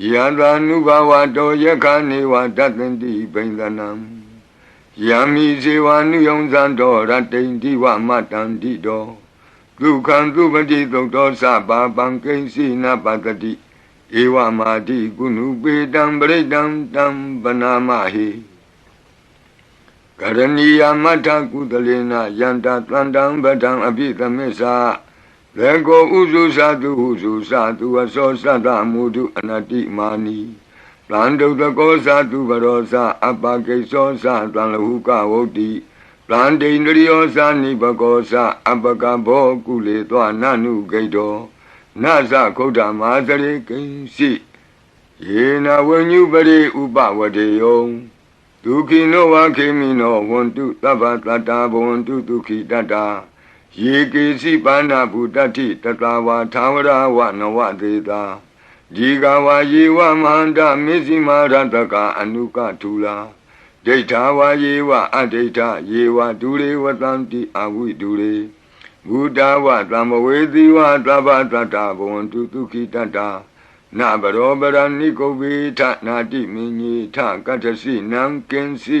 ယတာနုဘဝတောယခနေဝတတ္တန္တိဘိန္ဒနံယံမိဇေဝနုယုံဇံတော်ရတ္တိန်ဒီဝမတန္တိတောဒုက္ခံသူပတိသုတ်တော်သဘာပံကိဉ္စီနပတ္တိဧဝမာတိကုဏုပေတံပရိတံတံပနာမဟိကရဏီယမထကုသလေနယန္တတန္တံဗဒံအပိသမစ္ဆာ လေကိုဥစုသတုဟုစုသတုအစောသတ္တမုဒုအနတိမာနီတန္တုတကောသတုဘရောသအပကိသောသတံလဟုကဝုတ်တိတန္တိန္ဒရိယောသနိဘကောသအပကဘောကုလေသောနနုဂိတောနသခုဒ္ဓမာသရေကိဉ္စီယေနဝဉ္ညုပရိဥပဝတေယောဒုခိနောဝခေမိနောဝန္တုသဗ္ဗတတ္တာဘဝန္တုဒုခိတတ္တာ ယေကေစီပါဏဗုတ္တိတတဝါသာဝရဝနဝသေတာဒီကဝါယေဝမဟန္တမေဇိမာရတကအနုကထူလာဒိဋ္ဌာဝါယေဝအဒိဋ္ဌယေဝဒုရေဝတံတိအဝိဒုရေဘုဒ္ဓဝသံမဝေသီဝသဗ္ဗတတ္တဘဝန္တုဒုခိတတ္တာနဘရောပရဏိကုဗေထနာတိမင်းကြီးထကတ္ထစီနံကင်စီ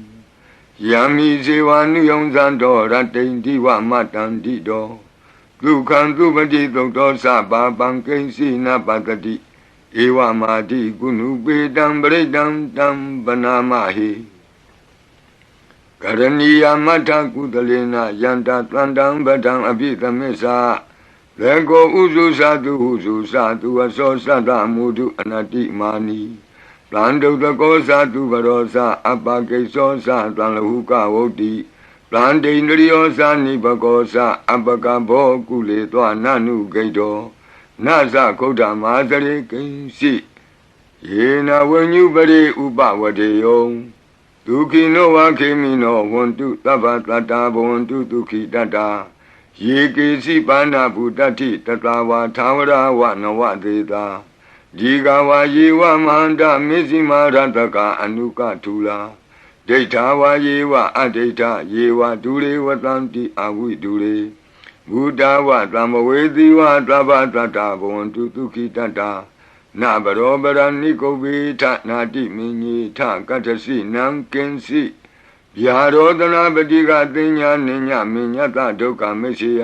ယံမိဇေဝနုယုံဇံတော်ရတ္တိန်ဒီဝမတန္တိတောဒုက္ခံသူပတိသုတ်တော်သဘာပံကိဉ္စီနပတ္တိဧဝမာတိကုဏုပေတံပရိတံတံပနာမဟိကရဏီယမထကုသလေနယန္တတန္တံဗဒံအပိသမစ္ဆာလေကိုဥစုသတုဟုစုသတုအစောသတ္တမုဒုအနတိမာနီ တန္တုတကောသတုဘရောသအပကိသောသတံလဟုကဝုတ်တိတန္တိန္ဒရိယောသနိဘကောသအပကဘောကုလေသောနနုဂိတောနသခုဒ္ဓမာသရေကိဉ္စီယေနဝဉ္ညုပရိဥပဝတေယောဒုခိနောဝခေမိနောဝန္တုသဗ္ဗတတ္တာဘဝန္တုဒုခိတတ္တာယေကေစီပါဏဗုတ္တိတတဝါသာဝရဝနဝသေတာ ဒီကဝါယေဝမဟန္တမေဇိမာရတကအနုကထူလာဒိဋ္ဌာဝါယေဝအဒိဋ္ဌယေဝဒုရေဝတံတိအဝိဒုရေဘုဒ္ဓဝသံမဝေသီဝသဗ္ဗတတ္တဘဝန္တုဒုခိတတ္တာနဘရောပရဏိကုဗေထနာတိမင်းကြီးထကတ္ထစီနံကင်စီဗျာရောဒနာပတိကသိညာနိညာမညတဒုက္ခမရှိယ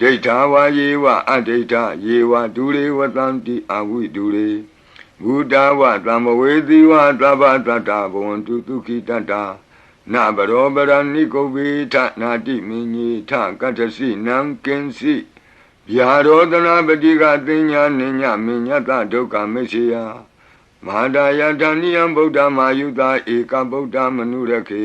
ဒိဋ္ဌာဝါယေဝအဒိဋ္ဌယေဝဒူရေဝတံတိအဝိဒူရေဘုဒ္ဓဝသံမဝေတိဝသဗ္ဗတတ္တာဘဝန္တုဒုခိတတ္တာနဘရောပရဏိကုဗေထနာတိမင်းကြီးထကတ္တစီနံကင်စီဗျာရောဒနာပတိကတင်ညာနိညာမညတဒုက္ခမရှိယမဟာဒယတဏိယံဗုဒ္ဓမာယုတာဧကဗုဒ္ဓမနုရခေ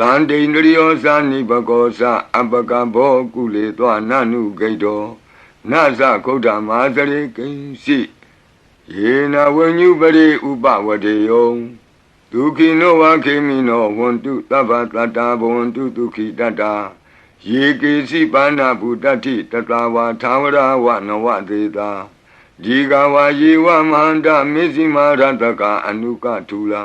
တန္တိန္ဒရိယောသနိဘကောသအပကဘောကုလေသောနနုဂိတောနသခုဒ္ဓမာစရိကိဉ္စီယေနဝဉ္ညုပရိဥပဝတေယောဒုခိနောဝခေမိနောဝန္တုသဗ္ဗတတ္တာဘဝန္တုဒုခိတတ္တာယေကေစီပါဏဗုတ္တိတတဝါသာဝရဝနဝသေတာဒီကဝါယေဝမန္တမေဇိမာရတကအနုကထူလာ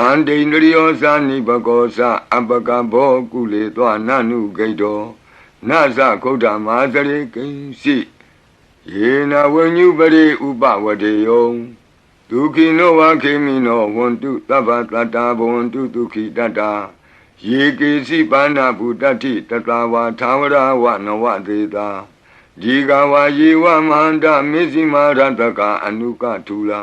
တန်တိန္ဒရိယောသနိဘကောသအပကဘောကုလေသောနနုဂိတောနသခုဒ္ဓမာသရေကိဉ္စီယေနဝဉ္ညုပရိဥပဝတေယောဒုခိနောဝခေမိနောဝန္တုသဗ္ဗတတ္တာဘဝန္တုဒုခိတတ္တာယေကေစီပါဏဗုတ္တိတတဝါသာဝရဝနဝသေတာဒီကဝါယေဝမန္တမေဇိမာရတကအနုကထူလာ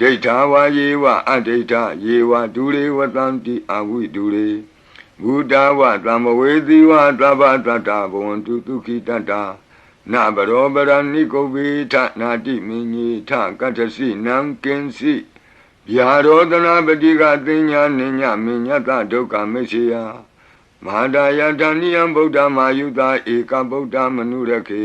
ဒိဋ္ဌာဝါယေဝအဒိဋ္ဌယေဝဒုရေဝတံတိအဝိဒုရေဘုဒ္ဓဝသံမဝေသီဝသဗ္ဗတတ္တဘဝန္တုဒုခိတတ္တာနဘရောပရဏိကုဗ္ဗေထနာတိမင်းကြီးထကတ္ထစီနံကင်စီဗျာရောဒနာပတိကသိညာနိညာမညတဒုက္ခမရှိယမဟာဒယတဏိယံဗုဒ္ဓမာယုတာဧကဗုဒ္ဓမနုရခေ